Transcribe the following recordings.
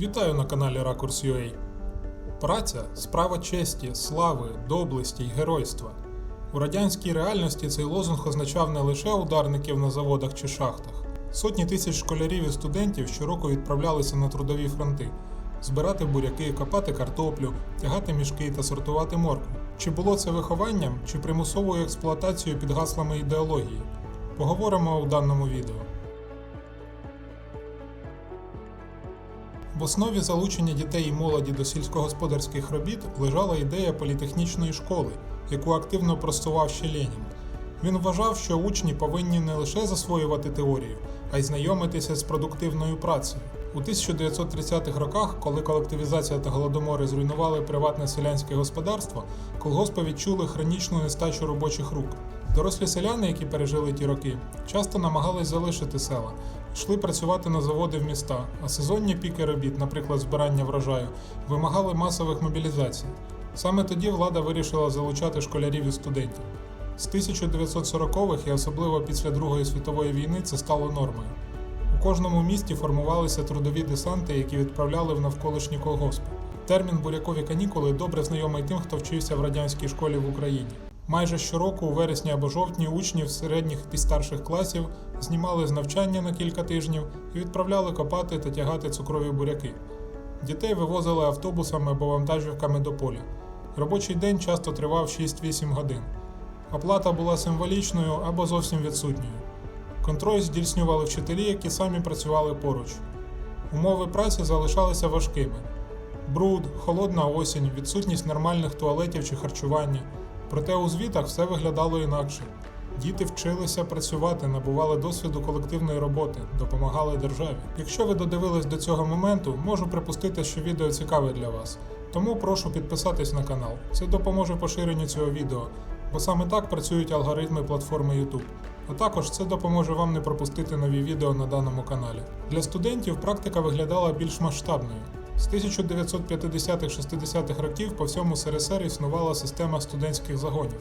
Вітаю на каналі Ракурс.ua. Праця справа честі, слави, доблесті й геройства. У радянській реальності цей лозунг означав не лише ударників на заводах чи шахтах. Сотні тисяч школярів і студентів щороку відправлялися на трудові фронти збирати буряки, копати картоплю, тягати мішки та сортувати моркву. Чи було це вихованням, чи примусовою експлуатацією під гаслами ідеології? Поговоримо у даному відео. В основі залучення дітей і молоді до сільськогосподарських робіт лежала ідея політехнічної школи, яку активно просував ще Ленін. Він вважав, що учні повинні не лише засвоювати теорію, а й знайомитися з продуктивною працею. У 1930-х роках, коли колективізація та голодомори зруйнували приватне селянське господарство, колгоспи відчули хронічну нестачу робочих рук. Дорослі селяни, які пережили ті роки, часто намагались залишити села, йшли працювати на заводи в міста, а сезонні піки робіт, наприклад, збирання врожаю, вимагали масових мобілізацій. Саме тоді влада вирішила залучати школярів і студентів. З 1940-х і особливо після Другої світової війни це стало нормою. У кожному місті формувалися трудові десанти, які відправляли в навколишні колгоспи. Термін бурякові канікули добре знайомий тим, хто вчився в радянській школі в Україні. Майже щороку, у вересні або жовтні, учнів середніх і старших класів знімали з навчання на кілька тижнів і відправляли копати та тягати цукрові буряки. Дітей вивозили автобусами або вантажівками до поля. Робочий день часто тривав 6-8 годин. Оплата була символічною або зовсім відсутньою. Контроль здійснювали вчителі, які самі працювали поруч. Умови праці залишалися важкими: бруд, холодна осінь, відсутність нормальних туалетів чи харчування. Проте у звітах все виглядало інакше. Діти вчилися працювати, набували досвіду колективної роботи, допомагали державі. Якщо ви додивились до цього моменту, можу припустити, що відео цікаве для вас. Тому прошу підписатись на канал. Це допоможе поширенню цього відео, бо саме так працюють алгоритми платформи YouTube. А також це допоможе вам не пропустити нові відео на даному каналі. Для студентів практика виглядала більш масштабною. З 1950-60-х років по всьому СРСР існувала система студентських загонів.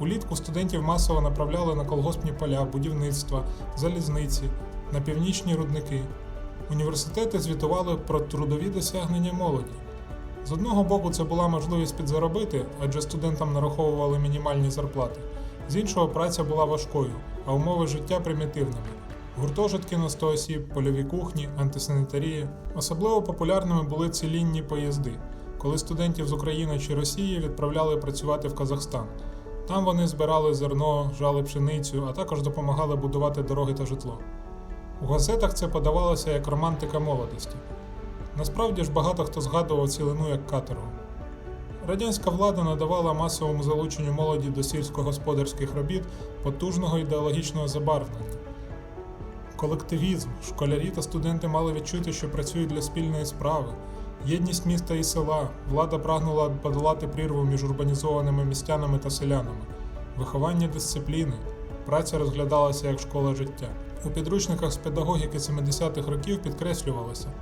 Улітку студентів масово направляли на колгоспні поля, будівництва, залізниці, на північні рудники. Університети звітували про трудові досягнення молоді. З одного боку, це була можливість підзаробити, адже студентам нараховували мінімальні зарплати. З іншого, праця була важкою, а умови життя примітивними. Гуртожитки на 100 осіб, польові кухні, антисанітарія. Особливо популярними були цілінні поїзди, коли студентів з України чи Росії відправляли працювати в Казахстан. Там вони збирали зерно, жали пшеницю, а також допомагали будувати дороги та житло. У газетах це подавалося як романтика молодості. Насправді ж багато хто згадував цілину як каторгу. Радянська влада надавала масовому залученню молоді до сільськогосподарських робіт потужного ідеологічного забарвлення. Колективізм, школярі та студенти мали відчути, що працюють для спільної справи. Єдність міста і села, влада прагнула подолати прірву між урбанізованими містянами та селянами, виховання дисципліни, праця розглядалася як школа життя. У підручниках з педагогіки 70-х років підкреслювалося,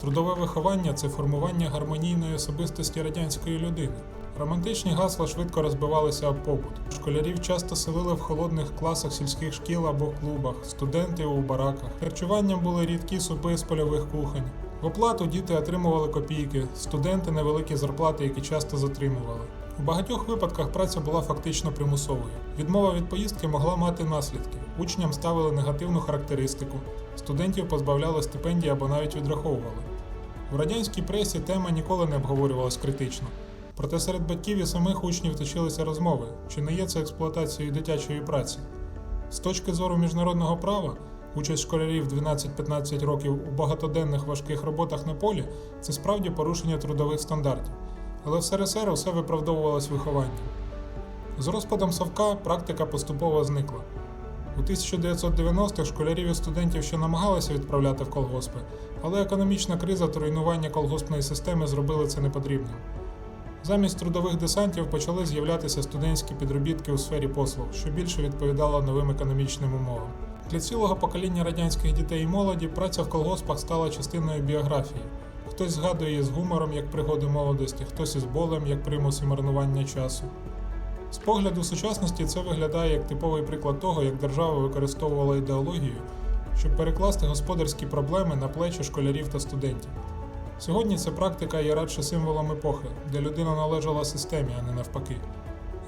трудове виховання це формування гармонійної особистості радянської людини. Романтичні гасла швидко розбивалися об побут. Школярів часто селили в холодних класах сільських шкіл або клубах, студенти у бараках. Харчуванням були рідкі супи з польових кухонь. В оплату діти отримували копійки, студенти невеликі зарплати, які часто затримували. У багатьох випадках праця була фактично примусовою. Відмова від поїздки могла мати наслідки. Учням ставили негативну характеристику, студентів позбавляли стипендій або навіть відраховували. У радянській пресі тема ніколи не обговорювалась критично. Проте серед батьків і самих учнів точилися розмови, чи не є це експлуатацією дитячої праці. З точки зору міжнародного права, участь школярів 12-15 років у багатоденних важких роботах на полі це справді порушення трудових стандартів. Але в СРСР усе виправдовувалось вихованням. З розпадом Совка практика поступово зникла. У 1990-х школярів і студентів ще намагалися відправляти в колгоспи, але економічна криза та руйнування колгоспної системи зробили це непотрібним. Замість трудових десантів почали з'являтися студентські підробітки у сфері послуг, що більше відповідало новим економічним умовам. Для цілого покоління радянських дітей і молоді праця в колгоспах стала частиною біографії. Хтось згадує її з гумором як пригоди молодості, хтось із болем як примус і марнування часу. З погляду сучасності це виглядає як типовий приклад того, як держава використовувала ідеологію, щоб перекласти господарські проблеми на плечі школярів та студентів. Сьогодні ця практика є радше символом епохи, де людина належала системі, а не навпаки.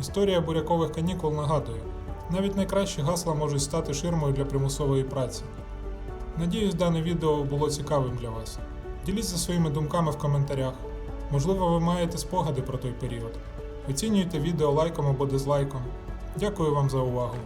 Історія бурякових канікул нагадує, навіть найкращі гасла можуть стати ширмою для примусової праці. Надіюсь, дане відео було цікавим для вас. Діліться своїми думками в коментарях. Можливо, ви маєте спогади про той період. Оцінюйте відео лайком або дизлайком. Дякую вам за увагу.